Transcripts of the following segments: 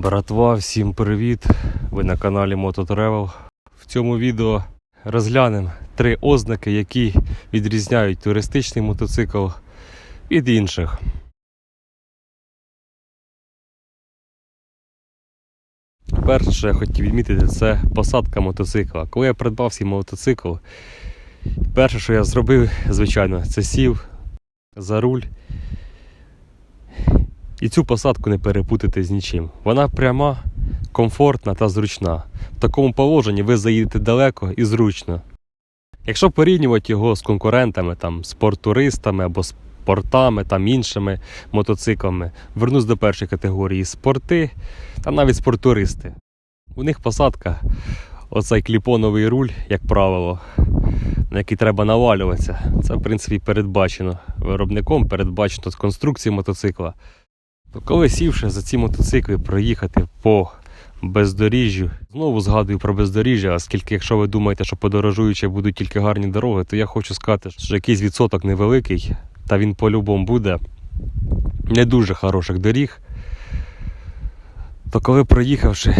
Братва, всім привіт! Ви на каналі Mototravel. В цьому відео розглянемо три ознаки, які відрізняють туристичний мотоцикл від інших. Перше, що я хотів відмітити, це посадка мотоцикла. Коли я придбав свій мотоцикл, перше, що я зробив, звичайно, це сів за руль. І цю посадку не перепутати з нічим. Вона пряма, комфортна та зручна. В такому положенні ви заїдете далеко і зручно. Якщо порівнювати його з конкурентами, там, спорттуристами або спортами, там, іншими мотоциклами, вернусь до першої категорії спорти та навіть спорттуристи. У них посадка, оцей кліпоновий руль, як правило, на який треба навалюватися. Це, в принципі, передбачено виробником, передбачено з конструкції мотоцикла. То коли сівши за ці мотоцикли проїхати по бездоріжжю, знову згадую про бездоріжжя, оскільки якщо ви думаєте, що подорожуючи будуть тільки гарні дороги, то я хочу сказати, що якийсь відсоток невеликий, та він по-любому буде не дуже хороших доріг. То коли проїхавши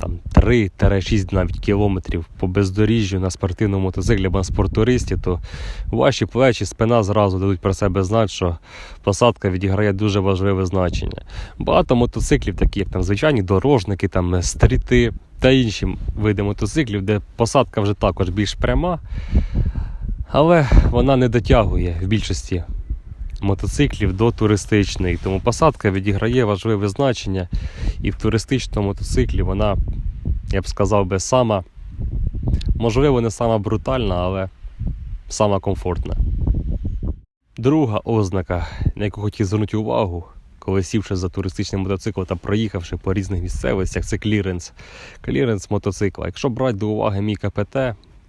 там 3-6 навіть кілометрів по бездоріжжю на спортивному мотоциклі або на спортуристі, то ваші плечі, спина зразу дадуть про себе знати, що посадка відіграє дуже важливе значення. Багато мотоциклів, такі як там звичайні дорожники, там стріти та інші види мотоциклів, де посадка вже також більш пряма, але вона не дотягує в більшості мотоциклів до туристичної. Тому посадка відіграє важливе значення, і в туристичному мотоциклі вона, я б сказав би, сама, можливо, не сама брутальна, але сама комфортна. Друга ознака, на яку хотів звернути увагу, коли сівши за туристичний мотоцикл та проїхавши по різних місцевостях, це кліренс. Кліренс мотоцикла. Якщо брати до уваги мій КПТ,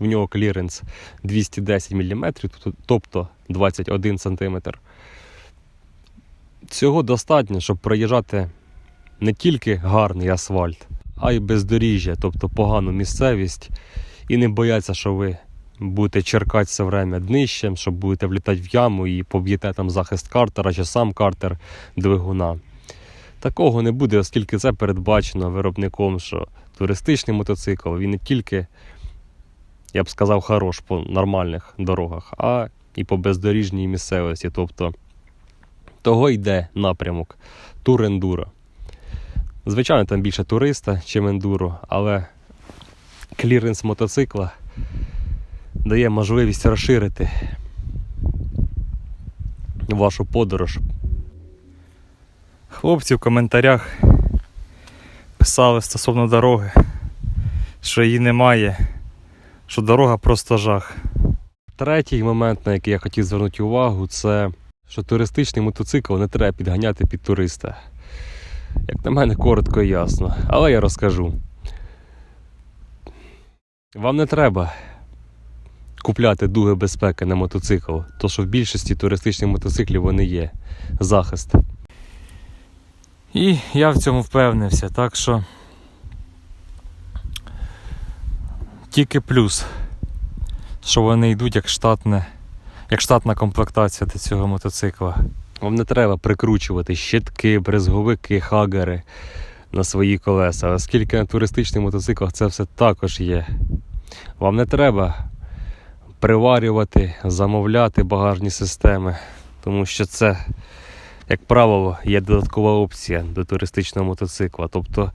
в нього кліренс 210 мм, тобто 21 см. Цього достатньо, щоб проїжджати не тільки гарний асфальт, а й бездоріжжя, тобто погану місцевість, і не бояться, що ви будете черкати все время днищем, що будете влітати в яму і поб'єте там захист картера чи сам картер двигуна. Такого не буде, оскільки це передбачено виробником, що туристичний мотоцикл він не тільки, я б сказав, хорош по нормальних дорогах, а і по бездоріжній місцевості. Тобто того йде напрямок тур-ендуро. Звичайно, там більше туриста, чим ендуро, але кліренс мотоцикла дає можливість розширити вашу подорож. Хлопці в коментарях писали стосовно дороги, що її немає, що дорога просто жах. Третій момент, на який я хотів звернути увагу, це що туристичний мотоцикл не треба підганяти під туриста. Як на мене, коротко і ясно. Але я розкажу. Вам не треба купляти дуги безпеки на мотоцикл, то що в більшості туристичних мотоциклів вони є. Захист. І я в цьому впевнився, так що тільки плюс, що вони йдуть як штатне, як штатна комплектація до цього мотоцикла. Вам не треба прикручувати щитки, брезговики, хагери на свої колеса, оскільки на туристичних мотоциклах це все також є. Вам не треба приварювати, замовляти багажні системи, тому що це, як правило, є додаткова опція до туристичного мотоцикла. Тобто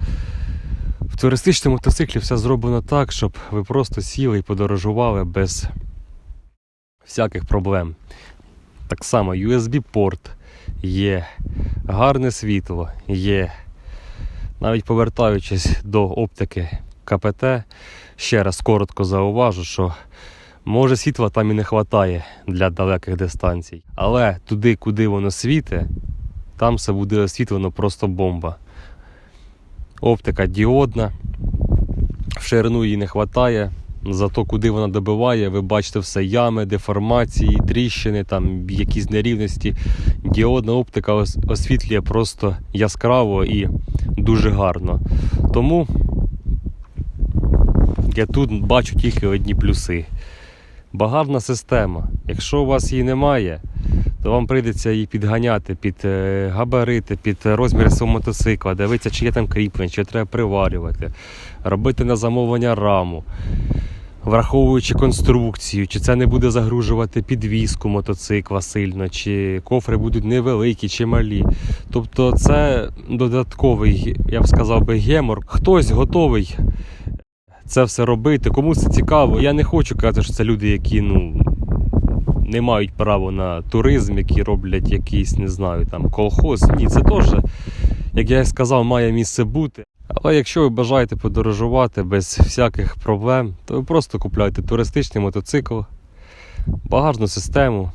в туристичному мотоциклі все зроблено так, щоб ви просто сіли і подорожували без всяких проблем. Так само USB-порт є, гарне світло є. Навіть повертаючись до оптики КПТ, ще раз коротко зауважу, що може світла там і не вистачає для далеких дистанцій. Але туди, куди воно світить, там все буде освітлено просто бомба. Оптика діодна, в ширину її не вистачає. Зато куди вона добиває, ви бачите все ями, деформації, тріщини, там якісь нерівності. Діодна оптика освітлює просто яскраво і дуже гарно. Тому я тут бачу тільки одні плюси. Багарна система. Якщо у вас її немає, то вам прийдеться її підганяти під е, габарити, під розміри свого мотоцикла, дивитися, чи є там кріплення, чи треба приварювати, робити на замовлення раму, враховуючи конструкцію, чи це не буде загружувати підвіску мотоцикла сильно, чи кофри будуть невеликі чи малі. Тобто це додатковий, я б сказав би, гемор. Хтось готовий це все робити. Кому це цікаво. Я не хочу казати, що це люди, які ну, не мають права на туризм, які роблять якийсь, не знаю, там колхоз. Ні, це теж, як я і сказав, має місце бути. Але якщо ви бажаєте подорожувати без всяких проблем, то ви просто купляйте туристичний мотоцикл, багажну систему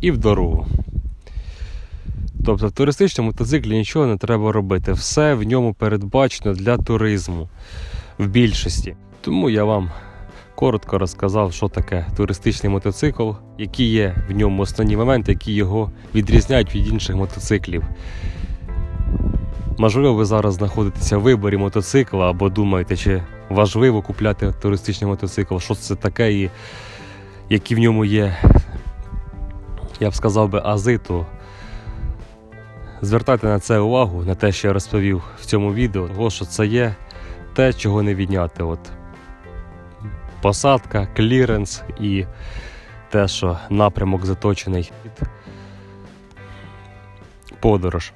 і в дорогу. Тобто в туристичному мотоциклі нічого не треба робити. Все в ньому передбачено для туризму в більшості. Тому я вам коротко розказав, що таке туристичний мотоцикл, які є в ньому основні моменти, які його відрізняють від інших мотоциклів. Можливо, ви зараз знаходитеся в виборі мотоцикла або думаєте, чи важливо купляти туристичний мотоцикл, що це таке і які в ньому є, я б сказав би, ази, то звертайте на це увагу, на те, що я розповів в цьому відео, того, що це є те, чого не відняти. От посадка, кліренс і те, що напрямок заточений під подорож.